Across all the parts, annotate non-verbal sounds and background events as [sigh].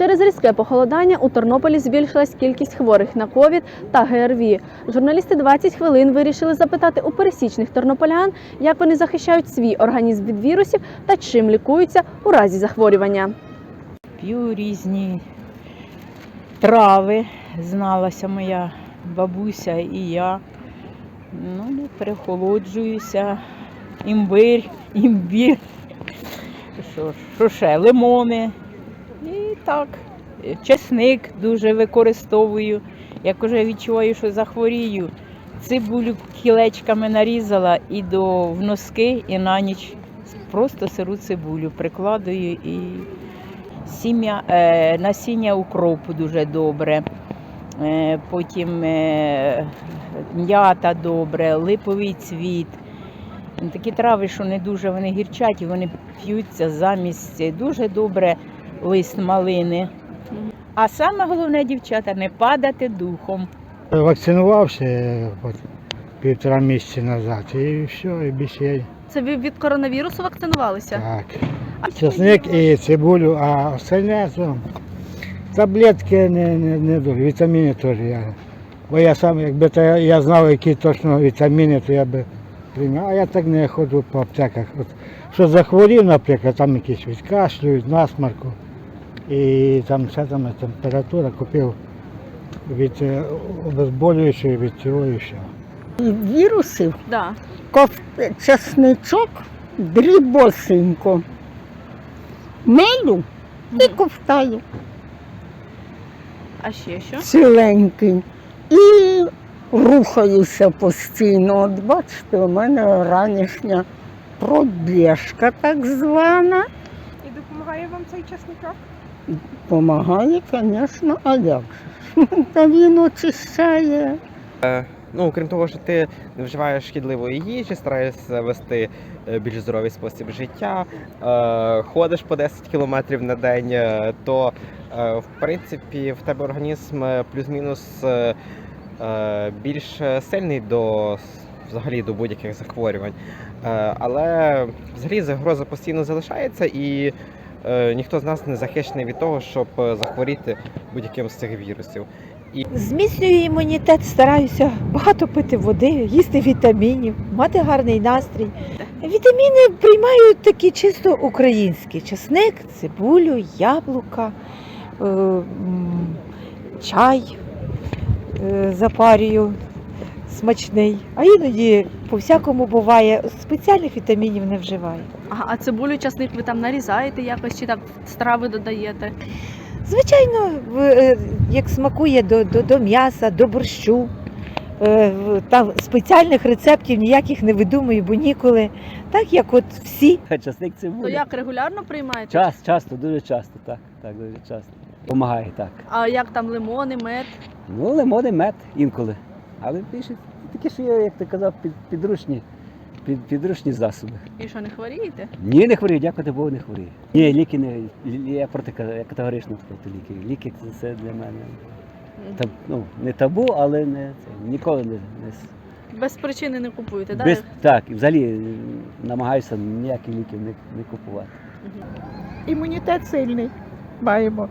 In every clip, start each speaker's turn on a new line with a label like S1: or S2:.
S1: Через різке похолодання у Тернополі збільшилась кількість хворих на ковід та ГРВІ. Журналісти 20 хвилин вирішили запитати у пересічних тернополян, як вони захищають свій організм від вірусів та чим лікуються у разі захворювання.
S2: П'ю різні трави, зналася моя бабуся і я. Ну, перехолоджуюся. Імбир, імбір, що, що ще, лимони. Так, чесник дуже використовую. Як вже відчуваю, що захворію, цибулю кілечками нарізала і до в носки, і на ніч просто сиру цибулю прикладую і сім'я, е, насіння укропу дуже добре. Е, потім е, м'ята добре, липовий цвіт. Такі трави, що не дуже вони гірчать, вони п'ються замість дуже добре лист малини. А саме головне, дівчата, не падати духом.
S3: Вакцинувався от півтора місяці назад і все, і більше
S1: Це ви від коронавірусу вакцинувалися?
S3: так. Чесник і цибулю, а остальне то таблетки не, не, не дуже, вітаміни теж я. Бо я сам, якби то я, я знав, які точно вітаміни, то я би прийняв. А я так не ходжу по аптеках. От, що захворів, наприклад, там якісь від кашлю, від насмарку. І там все там температура купив від е, від цього і все.
S4: вірусів,
S1: Да.
S4: коф... чесничок, дрібосенько, мелю і ковтаю
S1: А ще що?
S4: ціленький. І рухаюся постійно. От бачите, у мене ранішня пробіжка так звана.
S5: І допомагає вам цей часничок?
S4: Помагає, звісно, а як же? [laughs] Та він очищає.
S6: Ну, окрім того, що ти не вживаєш шкідливої їжі, стараєшся вести е, більш здоровий спосіб життя, е, ходиш по 10 кілометрів на день, е, то е, в принципі в тебе організм е, плюс-мінус е, е, більш сильний до взагалі до будь-яких захворювань. Е, Але взагалі загроза постійно залишається і е, ніхто з нас не захищений від того, щоб е, захворіти будь-яким з цих вірусів. І...
S7: Зміцнюю імунітет, стараюся багато пити води, їсти вітамінів, мати гарний настрій. Вітаміни приймаю такі чисто українські: чесник, цибулю, яблука, е, чай е, запарюю смачний. А іноді по-всякому буває, спеціальних вітамінів не вживаю.
S1: Ага, а цибулю, часник ви там нарізаєте якось чи так в страви додаєте?
S7: Звичайно, в- е, як смакує до, до, до м'яса, до борщу. Е, в- Там спеціальних рецептів ніяких не видумую, бо ніколи. Так як от всі. [laughs]
S8: Часник
S1: То як регулярно приймаєте?
S8: Час, часто, дуже часто, так. Так, дуже часто. Помагає так.
S1: А як там лимони, мед?
S8: Ну, лимони, мед інколи. Але більше таке, що є, як ти казав, під, підручні, під, підручні засоби.
S1: І що, не хворієте?
S8: Ні, не хворію, дякувати Богу, не хворію. Ні, ліки не. Я проти я категорично проти ліків. Ліки це все для мене. Таб, ну, не табу, але не це, ніколи не, не
S1: Без причини не купуєте, так?
S8: без, так, і взагалі е, намагаюся ніяких ліків не, не купувати.
S5: Імунітет сильний. Маємо.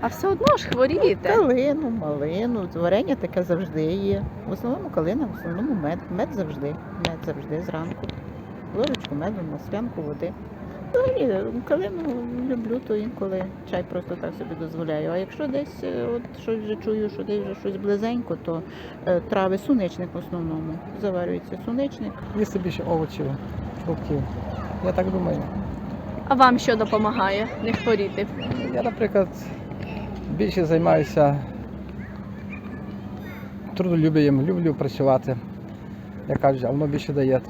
S1: А все одно ж хворієте.
S5: Калину, малину, варення таке завжди є. В основному калина, в основному мед. Мед завжди. Мед завжди зранку. Ложечку меду, маслянку води. Взагалі, калину люблю, то інколи чай просто так собі дозволяю. А якщо десь е, от щось вже чую, що десь вже щось близенько, то е, трави суничник в основному. Заварюється суничник.
S9: їсти більше овочів, фруктів. Я так думаю.
S1: А вам що допомагає не хворіти?
S9: Я, наприклад, більше займаюся трудолюбієм, люблю працювати. Як кажуть, а воно більше дає.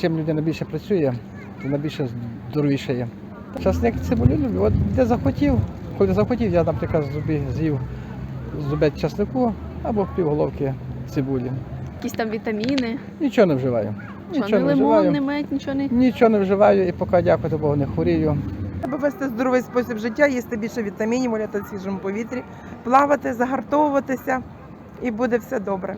S9: Чим людина більше працює, то вона більше здоровішає. Часник цибулю люблю. От де захотів, коли захотів, я, наприклад, зубі з'їв зубець часнику або півголовки цибулі.
S1: Якісь там вітаміни?
S9: Нічого не вживаю. Нічого
S1: не
S9: не
S1: лимон,
S9: вживаю.
S1: не мед, нічого не.
S9: Нічого не вживаю і поки дякувати Богу не хворію.
S10: Треба вести здоровий спосіб життя, їсти більше вітамінів, гуляти в свіжому повітрі, плавати, загартовуватися і буде все добре.